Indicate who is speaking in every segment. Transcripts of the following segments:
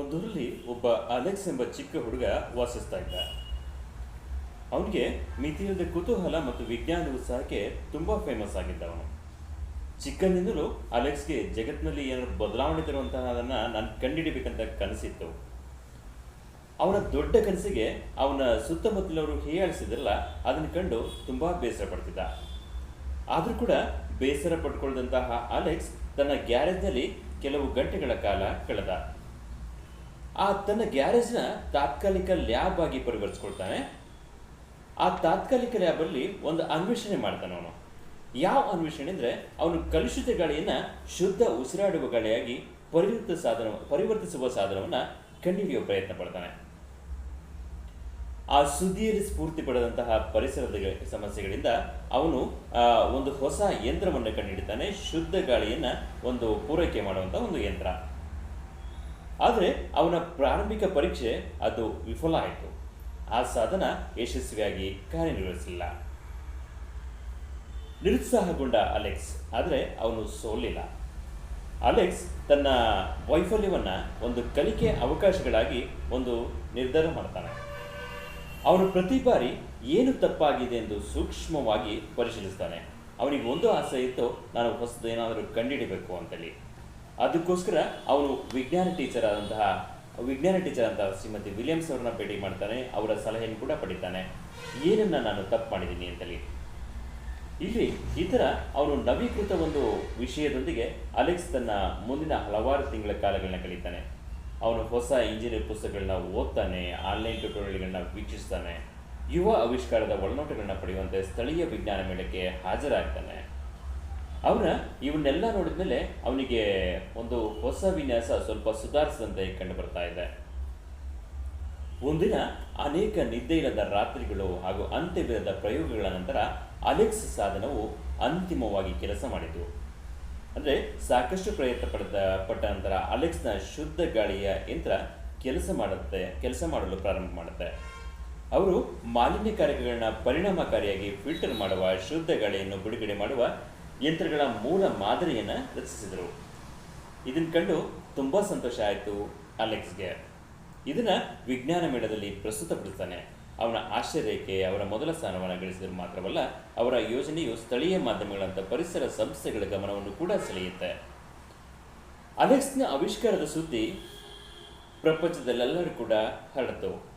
Speaker 1: ಒಂದೂರಲ್ಲಿ ಒಬ್ಬ ಅಲೆಕ್ಸ್ ಎಂಬ ಚಿಕ್ಕ ಹುಡುಗ ವಾಸಿಸ್ತಾ ಇದ್ದ. ಅವನಿಗೆ ಮಿತಿಯಿಲ್ಲದ ಕುತೂಹಲ ಮತ್ತು ವಿಜ್ಞಾನ ಉತ್ಸಾಹಕ್ಕೆ ತುಂಬ ಫೇಮಸ್ ಆಗಿದ್ದ ಅವನು ಚಿಕ್ಕನಿಂದಲೂ ಅಲೆಕ್ಸ್ಗೆ ಜಗತ್ತಿನಲ್ಲಿ ಏನಾದ್ರು ಬದಲಾವಣೆ ತರುವಂತಹದನ್ನು ನಾನು ಕಂಡುಹಿಡಿಬೇಕಂತ ಕನಸಿತ್ತು. ಅವನ ದೊಡ್ಡ ಕನಸಿಗೆ ಅವನ ಸುತ್ತಮುತ್ತಲವರು ಹೀಯಾಳಿಸಿದ್ರಲ್ಲ, ಅದನ್ನು ಕಂಡು ತುಂಬ ಬೇಸರ ಪಡ್ತಿದ್ದ. ಆದರೂ ಕೂಡ ಬೇಸರ ಪಡ್ಕೊಳ್ಳದಂತಹ ಅಲೆಕ್ಸ್ ತನ್ನ ಗ್ಯಾರೇಜ್ನಲ್ಲಿ ಕೆಲವು ಗಂಟೆಗಳ ಕಾಲ ಕಳೆದ. ಆ ತನ್ನ ಗ್ಯಾರೇಜ್ನ ತಾತ್ಕಾಲಿಕ ಲ್ಯಾಬ್ ಆಗಿ ಪರಿವರ್ತಿಸ್ಕೊಳ್ತಾನೆ ಆ ತಾತ್ಕಾಲಿಕ ಲ್ಯಾಬಲ್ಲಿ ಒಂದು ಅನ್ವೇಷಣೆ ಮಾಡ್ತಾನೆ ಅವನು. ಯಾವ ಅನ್ವೇಷಣೆ ಅಂದರೆ ಅವನು ಕಲುಷಿತ ಗಾಳಿಯನ್ನು ಶುದ್ಧ ಉಸಿರಾಡುವ ಗಾಳಿಯಾಗಿ ಪರಿವರ್ತ ಸಾಧನ, ಪರಿವರ್ತಿಸುವ ಸಾಧನವನ್ನು ಕಂಡುಹಿಡಿಯುವ ಪ್ರಯತ್ನ ಪಡ್ತಾನೆ. ಆ ಸುದ್ದಿಯಲ್ಲಿ ಸ್ಫೂರ್ತಿ ಪಡೆದಂತಹ ಪರಿಸರದ ಸಮಸ್ಯೆಗಳಿಂದ ಅವನು ಒಂದು ಹೊಸ ಯಂತ್ರವನ್ನು ಕಂಡುಹಿಡಿತಾನೆ. ಶುದ್ಧ ಗಾಳಿಯನ್ನು ಒಂದು ಪೂರೈಕೆ ಮಾಡುವಂಥ ಒಂದು ಯಂತ್ರ. ಆದರೆ ಅವನ ಪ್ರಾರಂಭಿಕ ಪರೀಕ್ಷೆ ಅದು ವಿಫಲ ಆಯಿತು. ಆ ಸಾಧನ ಯಶಸ್ವಿಯಾಗಿ ಕಾರ್ಯನಿರ್ವಹಿಸಲಿಲ್ಲ. ನಿರುತ್ಸಾಹಗೊಂಡ ಅಲೆಕ್ಸ್, ಆದರೆ ಅವನು ಸೋಲಿಲ್ಲ. ಅಲೆಕ್ಸ್ ತನ್ನ ವೈಫಲ್ಯವನ್ನು ಒಂದು ಕಲಿಕೆ ಅವಕಾಶಗಳಾಗಿ ಒಂದು ನಿರ್ಧಾರ ಮಾಡ್ತಾನೆ. ಅವನು ಪ್ರತಿ ಬಾರಿ ಏನು ತಪ್ಪಾಗಿದೆ ಎಂದು ಸೂಕ್ಷ್ಮವಾಗಿ ಪರಿಶೀಲಿಸ್ತಾನೆ. ಅವನಿಗೆ ಒಂದು ಆಸೆ ಇತ್ತು, ನಾನು ಹೊಸದು ಏನಾದರೂ ಕಂಡುಹಿಡಿಬೇಕು ಅಂತೇಳಿ. ಅದಕ್ಕೋಸ್ಕರ ಅವನು ವಿಜ್ಞಾನ ಟೀಚರ್ ಆದಂತಹ, ವಿಜ್ಞಾನ ಟೀಚರ್ ಅಂತ ಶ್ರೀಮತಿ ವಿಲಿಯಮ್ಸ್ ಅವ್ರನ್ನ ಭೇಟಿ ಮಾಡ್ತಾನೆ, ಅವರ ಸಲಹೆಯನ್ನು ಕೂಡ ಪಡಿತಾನೆ. ಏನನ್ನ ನಾನು ತಪ್ಪು ಮಾಡಿದ್ದೀನಿ ಅಂತೇಳಿ. ಇಲ್ಲಿ ಈ ಥರ ಅವನು ನವೀಕೃತ ಒಂದು ವಿಷಯದೊಂದಿಗೆ ಅಲೆಕ್ಸ್ ತನ್ನ ಮುಂದಿನ ಹಲವಾರು ತಿಂಗಳ ಕಾಲಗಳನ್ನ ಕಲಿತಾನೆ. ಅವನು ಹೊಸ ಇಂಜಿನಿಯರ್ ಪುಸ್ತಕಗಳನ್ನ ಓದ್ತಾನೆ ಆನ್ಲೈನ್ ಟ್ಯೂಟೋರಿಯಲ್ಗಳನ್ನ ವೀಕ್ಷಿಸ್ತಾನೆ, ಯುವ ಆವಿಷ್ಕಾರದ ಒಳನೋಟಗಳನ್ನ ಪಡೆಯುವಂತೆ ಸ್ಥಳೀಯ ವಿಜ್ಞಾನ ಮೇಳಕ್ಕೆ ಹಾಜರಾಗ್ತಾನೆ. ಅವನ ಇವನ್ನೆಲ್ಲ ನೋಡಿದ ಮೇಲೆ ಅವನಿಗೆ ಒಂದು ಹೊಸ ವಿನ್ಯಾಸ, ಸ್ವಲ್ಪ ಸುಧಾರಿಸಿದಂತೆ ಕಂಡು ಬರ್ತಾ ಇದೆ. ಒಂದಿನ ಅನೇಕ ನಿದ್ದೆ ಇಲ್ಲದ ರಾತ್ರಿಗಳು ಹಾಗೂ ಅಂತ್ಯವಿಲ್ಲದ ಪ್ರಯೋಗಗಳ ನಂತರ ಅಲೆಕ್ಸ್ ಸಾಧನವು ಅಂತಿಮವಾಗಿ ಕೆಲಸ ಮಾಡಿತು ಅಂದರೆ ಸಾಕಷ್ಟು ಪ್ರಯತ್ನ ಪಡೆದ, ಪಟ್ಟ ನಂತರ ಅಲೆಕ್ಸ್ನ ಶುದ್ಧ ಗಾಳಿಯ ಯಂತ್ರ ಕೆಲಸ ಮಾಡುತ್ತೆ, ಕೆಲಸ ಮಾಡಲು ಪ್ರಾರಂಭ ಮಾಡುತ್ತೆ. ಅವರು ಮಾಲಿನ್ಯಕಾರಕಗಳನ್ನ ಪರಿಣಾಮಕಾರಿಯಾಗಿ ಫಿಲ್ಟರ್ ಮಾಡುವ ಶುದ್ಧ ಗಾಳಿಯನ್ನು ಬಿಡುಗಡೆ ಮಾಡುವ ಯಂತ್ರಗಳ ಮೂಲ ಮಾದರಿಯನ್ನು ರಚಿಸಿದರು. ಇದನ್ನು ಕಂಡು ತುಂಬ ಸಂತೋಷ ಆಯಿತು ಅಲೆಕ್ಸ್ಗೆ. ಇದನ್ನು ವಿಜ್ಞಾನ ಮೇಳದಲ್ಲಿ ಪ್ರಸ್ತುತಪಡಿಸ್ತಾನೆ. ಅವನ ಆಶ್ಚರ್ಯಕ್ಕೆ ಅವರ ಮೊದಲ ಸ್ಥಾನವನ್ನು ಗಳಿಸಿದ್ರು ಮಾತ್ರವಲ್ಲ, ಅವರ ಯೋಜನೆಯು ಸ್ಥಳೀಯ ಮಾಧ್ಯಮಗಳಂತ ಪರಿಸರ ಸಂಸ್ಥೆಗಳ ಗಮನವನ್ನು ಕೂಡ ಸೆಳೆಯುತ್ತೆ. ಅಲೆಕ್ಸ್ನ ಆವಿಷ್ಕಾರದ ಸುದ್ದಿ ಪ್ರಪಂಚದಲ್ಲೆಲ್ಲರೂ ಕೂಡ ಹರಡಿತು.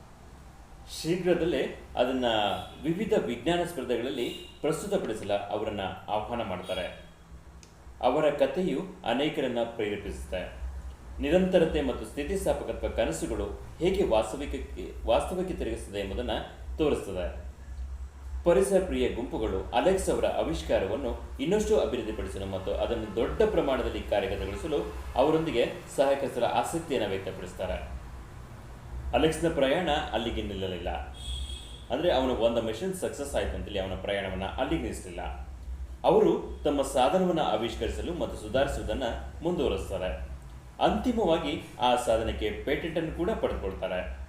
Speaker 1: ಶೀಘ್ರದಲ್ಲೇ ಅದನ್ನ ವಿವಿಧ ವಿಜ್ಞಾನ ಸ್ಪರ್ಧೆಗಳಲ್ಲಿ ಪ್ರಸ್ತುತಪಡಿಸಲು ಅವರನ್ನು ಆಹ್ವಾನ ಮಾಡ್ತಾರೆ. ಅವರ ಕಥೆಯು ಅನೇಕರನ್ನ ಪ್ರೇರೇಪಿಸುತ್ತೆ. ನಿರಂತರತೆ ಮತ್ತು ಸ್ಥಿತಿಸ್ಥಾಪಕತ್ವ ಕನಸುಗಳು ಹೇಗೆ ವಾಸ್ತವಿಕಕ್ಕೆ, ವಾಸ್ತವಕ್ಕೆ ತಿರುಗಿಸುತ್ತದೆ ಎಂಬುದನ್ನು ತೋರಿಸ್ತದೆ. ಪರಿಸರ ಪ್ರಿಯ ಗುಂಪುಗಳು ಅಲೆಕ್ಸ್ ಅವರ ಆವಿಷ್ಕಾರವನ್ನು ಇನ್ನಷ್ಟು ಅಭಿವೃದ್ಧಿಪಡಿಸಲು ಮತ್ತು ಅದನ್ನು ದೊಡ್ಡ ಪ್ರಮಾಣದಲ್ಲಿ ಕಾರ್ಯಗತಗೊಳಿಸಲು ಅವರೊಂದಿಗೆ ಸಹಕರಿಸಲು ಆಸಕ್ತಿಯನ್ನು ವ್ಯಕ್ತಪಡಿಸ್ತಾರೆ. ಅಲೆಕ್ಸ್ನ ಪ್ರಯಾಣ ಅಲ್ಲಿಗೆ ನಿಲ್ಲಲಿಲ್ಲ. ಅಂದರೆ ಅವನು ಒಂದು ಮಿಷನ್ ಸಕ್ಸಸ್ ಆಯಿತು ಅಂತೇಳಿ ಅವನ ಪ್ರಯಾಣವನ್ನು ಅಲ್ಲಿಗೆ ನಿಲ್ಲಿಸಲಿಲ್ಲ. ಅವರು ತಮ್ಮ ಸಾಧನವನ್ನು ಆವಿಷ್ಕರಿಸಲು ಮತ್ತು ಸುಧಾರಿಸುವುದನ್ನು ಮುಂದುವರಿಸ್ತಾರೆ. ಅಂತಿಮವಾಗಿ ಆ ಸಾಧನಕ್ಕೆ ಪೇಟೆಂಟ್ ಅನ್ನು ಕೂಡ ಪಡೆದುಕೊಳ್ತಾರೆ.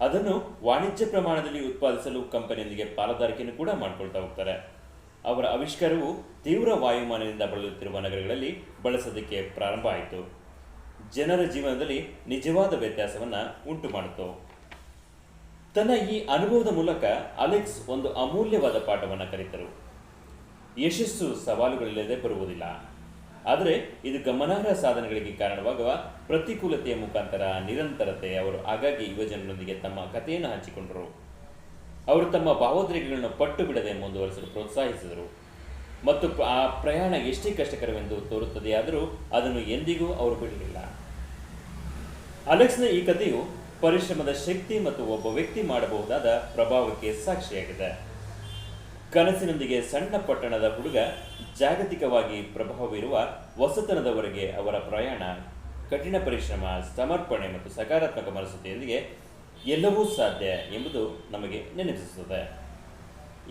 Speaker 1: ಅದನ್ನು ವಾಣಿಜ್ಯ ಪ್ರಮಾಣದಲ್ಲಿ ಉತ್ಪಾದಿಸಲು ಕಂಪನಿಯೊಂದಿಗೆ ಪಾಲುದಾರಿಕೆಯನ್ನು ಕೂಡ ಮಾಡ್ಕೊಳ್ತಾ ಹೋಗ್ತಾರೆ. ಅವರ ಆವಿಷ್ಕಾರವು ತೀವ್ರ ವಾಯುಮಾನದಿಂದ ಬಳಲುತ್ತಿರುವ ನಗರಗಳಲ್ಲಿ ಬಳಸೋದಕ್ಕೆ ಪ್ರಾರಂಭ ಆಯಿತು. ಜನರ ಜೀವನದಲ್ಲಿ ನಿಜವಾದ ವ್ಯತ್ಯಾಸವನ್ನು ಉಂಟು ಮಾಡಿತು ತನ್ನ ಈ ಅನುಭವದ ಮೂಲಕ ಅಲೆಕ್ಸ್ ಒಂದು ಅಮೂಲ್ಯವಾದ ಪಾಠವನ್ನು ಕಲಿತರು. ಯಶಸ್ಸು ಸವಾಲುಗಳಿಲ್ಲದೆ ಬರುವುದಿಲ್ಲ. ಆದರೆ ಇದು ಗಮನಾರ್ಹ ಸಾಧನೆಗಳಿಗೆ ಕಾರಣವಾಗುವ ಪ್ರತಿಕೂಲತೆಯ ಮುಖಾಂತರ ನಿರಂತರತೆ ಅವರು ಆಗಾಗ್ಗೆ ಯುವಜನರೊಂದಿಗೆ ತಮ್ಮ ಕಥೆಯನ್ನು ಹಂಚಿಕೊಂಡರು. ಅವರು ತಮ್ಮ ಭಾವೋದ್ರೇಕಗಳನ್ನು ಪಟ್ಟು ಬಿಡದೆ ಮುಂದುವರೆಸಲು ಪ್ರೋತ್ಸಾಹಿಸಿದರು. ಮತ್ತು ಆ ಪ್ರಯಾಣ ಎಷ್ಟೇ ಕಷ್ಟಕರವೆಂದು ತೋರುತ್ತದೆಯಾದರೂ ಅದನ್ನು ಎಂದಿಗೂ ಅವರು ಬಿಡಲಿಲ್ಲ. ಅಲೆಕ್ಸ್ನ ಈ ಕಥೆಯು ಪರಿಶ್ರಮದ ಶಕ್ತಿ ಮತ್ತು ಒಬ್ಬ ವ್ಯಕ್ತಿ ಮಾಡಬಹುದಾದ ಪ್ರಭಾವಕ್ಕೆ ಸಾಕ್ಷಿಯಾಗಿದೆ. ಕನಸಿನೊಂದಿಗೆ ಸಣ್ಣ ಪಟ್ಟಣದ ಹುಡುಗ ಜಾಗತಿಕವಾಗಿ ಪ್ರಭಾವವಿರುವ ಹೊಸತನದವರೆಗೆ ಅವರ ಪ್ರಯಾಣ, ಕಠಿಣ ಪರಿಶ್ರಮ, ಸಮರ್ಪಣೆ ಮತ್ತು ಸಕಾರಾತ್ಮಕ ಮನಸ್ಥಿತಿಯೊಂದಿಗೆ ಎಲ್ಲವೂ ಸಾಧ್ಯ ಎಂಬುದು ನಮಗೆ ನೆನಪಿಸುತ್ತದೆ.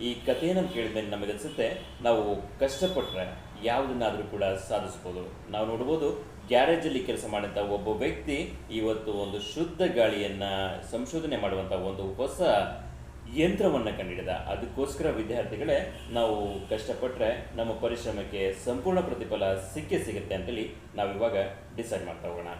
Speaker 1: ಈ ಕಥೆಯನ್ನು ಕೇಳಿದ್ಮೇಲೆ ನಮಗೆ ಅನಿಸುತ್ತೆ ನಾವು ಕಷ್ಟಪಟ್ಟರೆ ಯಾವುದನ್ನಾದರೂ ಕೂಡ ಸಾಧಿಸ್ಬೋದು. ನಾವು ನೋಡ್ಬೋದು, ಗ್ಯಾರೇಜಲ್ಲಿ ಕೆಲಸ ಮಾಡಿದಂಥ ಒಬ್ಬ ವ್ಯಕ್ತಿ ಇವತ್ತು ಒಂದು ಶುದ್ಧ ಗಾಳಿಯನ್ನು ಸಂಶೋಧನೆ ಮಾಡುವಂಥ ಒಂದು ಹೊಸ ಯಂತ್ರವನ್ನು ಕಂಡಿಡಿದ. ಅದಕ್ಕೋಸ್ಕರ ವಿದ್ಯಾರ್ಥಿಗಳೇ, ನಾವು ಕಷ್ಟಪಟ್ಟರೆ ನಮ್ಮ ಪರಿಶ್ರಮಕ್ಕೆ ಸಂಪೂರ್ಣ ಪ್ರತಿಫಲ ಸಿಕ್ಕೇ ಸಿಗುತ್ತೆ ಅಂತೇಳಿ ನಾವು ಇವಾಗ ಡಿಸೈಡ್ ಮಾಡ್ತಾ ಹೋಗೋಣ.